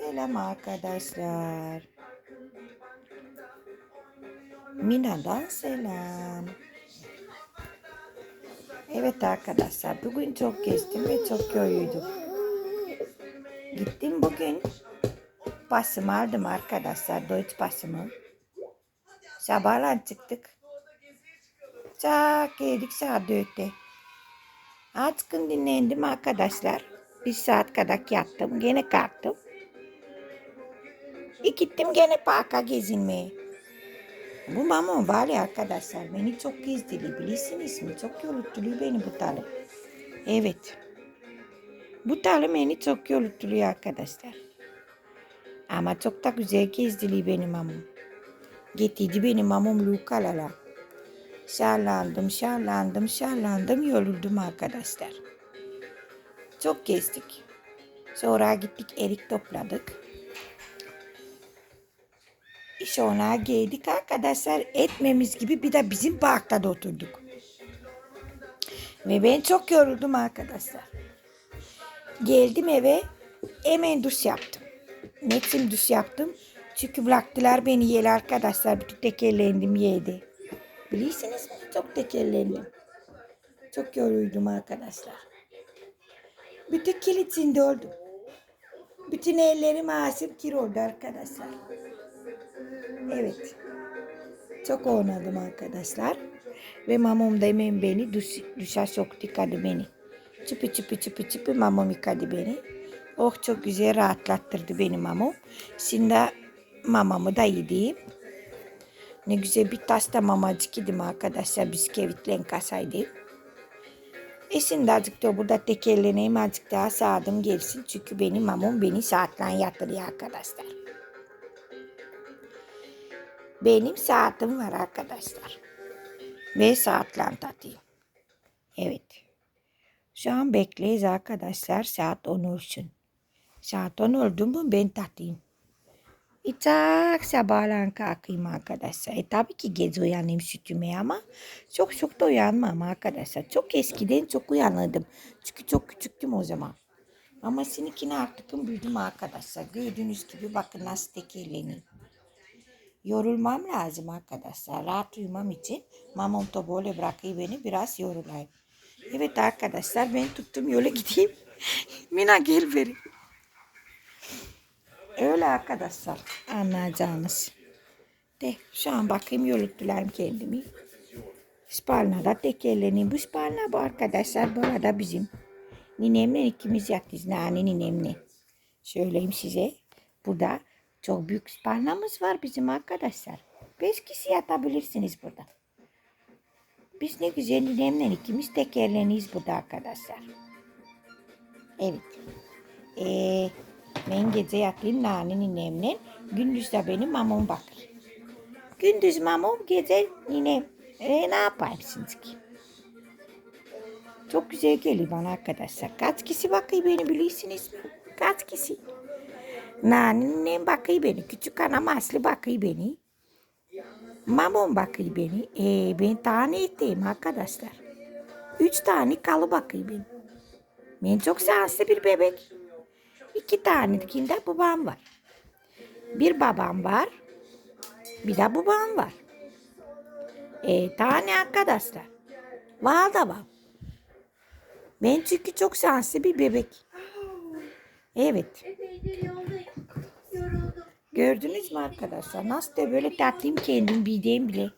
Selam arkadaşlar. Mina'dan selam. Evet arkadaşlar bugün çok gezdim ve çok yoruldum. Gittim bugün pasımı aldım arkadaşlar. Deutsch pasımı. Sabahlan çıktık. Çak geldik saat dörtte. Açkın dinlendim arkadaşlar. Bir saat kadar yattım. Gene kalktım. E gittim gene parka gezinmeye. Bu mamam var ya arkadaşlar beni çok gezdiriyor bilirsiniz mi? Çok yorultuyor beni bu talim. Evet. Bu talim beni çok yorultuyor arkadaşlar. Ama çok da güzel gezdiriyor benim mamam. Getirdi benim mamam Lukalala. Şarlandım, şarlandım, şarlandım, yoruldum arkadaşlar. Çok gezdik. Sonra gittik erik topladık. Sonra geldik arkadaşlar etmemiz gibi bir de bizim parkta da oturduk. Ve ben çok yoruldum arkadaşlar. Geldim eve hemen duş yaptım. Netim duş yaptım. Çünkü bıraktılar beni yel arkadaşlar. Bütün tekerlendim yedi. Bilirsiniz mi? Çok tekerlendim. Çok yoruldum arkadaşlar. Bütün kil içinde oldum. Bütün ellerim ağzım kir oldu arkadaşlar. Evet. Çok oynadım arkadaşlar. Ve mamam da hemen beni duş, duşa soktu yıkadı beni. Çıpı çıpı çıpı çıpı mamam yıkadı beni. Oh çok güzel rahatlattırdı beni mamam. Şimdi mamamı da yedim. Ne güzel bir tas da mamacık yedim arkadaşlar. Bisküvitle kasaydım. E şimdi azıcık da burada tekerleneyim azıcık daha sağdım gelsin. Çünkü benim mamam beni saatle yatırıyor arkadaşlar. Benim saatim var arkadaşlar. Ve saatle tatayım. Evet. Şu an bekleyiz arkadaşlar saat 10 olsun. Saat 10 oldu mu ben tatayım. İçak sabahlan kalkayım arkadaşlar. E tabii ki gece uyanayım sütüme ama çok çok da uyanmam arkadaşlar. Çok eskiden çok uyanırdım. Çünkü çok küçüktüm o zaman. Ama seninkine artık büyüdüm arkadaşlar. Gördüğünüz gibi bakın nasıl tekerleneyim. Yorulmam lazım arkadaşlar. Rahat uyumam için mamam da böyle bırakıyor beni biraz yorulayım. Evet arkadaşlar ben tuttum yola gideyim. Mina gel beri. Öyle arkadaşlar anlayacağınız. De şu an bakayım yoluttular kendimi. Spalna'da tekerleneyim. Bu Spalna bu arkadaşlar bu arada bizim. Ninemle ikimiz yatız. Nane ninemle. Söyleyeyim size. Burada çok büyük Spalna'mız var bizim arkadaşlar. Beş kişi yatabilirsiniz burada. Biz ne güzel ninemle ikimiz tekerleniyiz burada arkadaşlar. Evet. Eee ben gece yatayım nane ninemle. Gündüz de benim mamam bakır. Gündüz mamam gece ninem. E, ne yapayım şimdi ki? Çok güzel geliyor bana arkadaşlar. Kaç kişi bakıyor beni bilirsiniz mi? Kaç kişi? Nane ninem bakıyor beni. Küçük anam Aslı bakıyor beni. Mamam bakıyor beni. E, ben tane ettim arkadaşlar. Üç tane kalı bakıyor beni. Ben çok şanslı bir bebek. İki tanekinde babam var. Bir babam var. Bir de babam var. E, tane arkadaşlar. Var var. Ben çünkü çok şanslı bir bebek. Evet. Gördünüz mü arkadaşlar? Nasıl da böyle tatlıyım kendim bildiğim bile.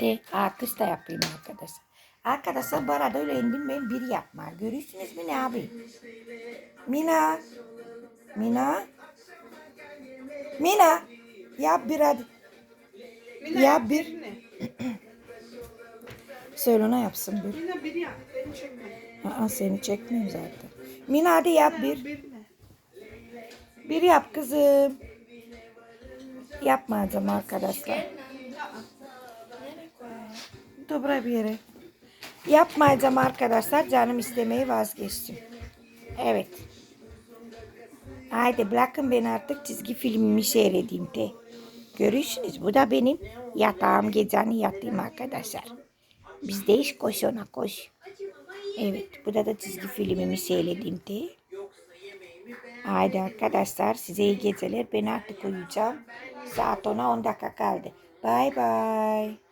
De alkış da yapayım arkadaşlar. Arkadaşlar bu arada öyle indim ben bir yapma. Görüyorsunuz mu ne abi? Mina. Mina. Mina. Yap bir hadi. Yap bir. Söyle ona yapsın bir. Mina bir yap. Beni çekme. Aa, seni çekmiyorum zaten. Mina hadi yap bir. Bir? Bir yap kızım. Yapmayacağım arkadaşlar. Dobra bir yere. Yapmayacağım arkadaşlar. Canım istemeyi vazgeçtim. Evet. Haydi bırakın beni artık çizgi filmimi seyredeyim de. Görüyorsunuz bu da benim yatağım geceni yattığım arkadaşlar. Bizde iş koş ona koş. Evet burada da çizgi filmimi seyredeyim de. Haydi arkadaşlar size iyi geceler. Ben artık uyuyacağım. Saat 10'a 10 dakika kaldı. Bay bay.